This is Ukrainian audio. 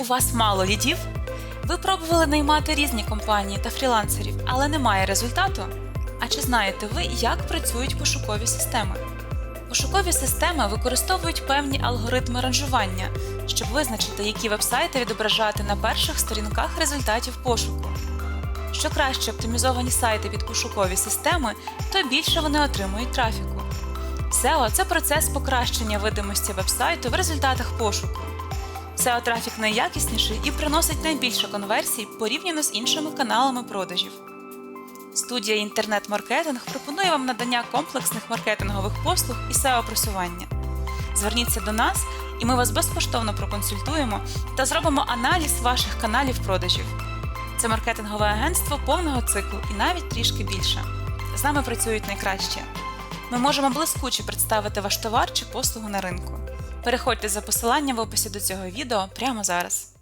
У вас мало лідів? Ви пробували наймати різні компанії та фрілансерів, але немає результату? А чи знаєте ви, як працюють пошукові системи? Пошукові системи використовують певні алгоритми ранжування, щоб визначити, які вебсайти відображати на перших сторінках результатів пошуку. Що краще оптимізовані сайти під пошукові системи, то більше вони отримують трафіку. SEO – це процес покращення видимості вебсайту в результатах пошуку. SEO трафік найякісніший і приносить найбільше конверсій порівняно з іншими каналами продажів. Студія інтернет-маркетинг пропонує вам надання комплексних маркетингових послуг і SEO просування. Зверніться до нас, і ми вас безкоштовно проконсультуємо та зробимо аналіз ваших каналів продажів. Це маркетингове агентство повного циклу і навіть трішки більше. З нами працюють найкраще. Ми можемо блискуче представити ваш товар чи послугу на ринку. Переходьте за посиланням в описі до цього відео прямо зараз.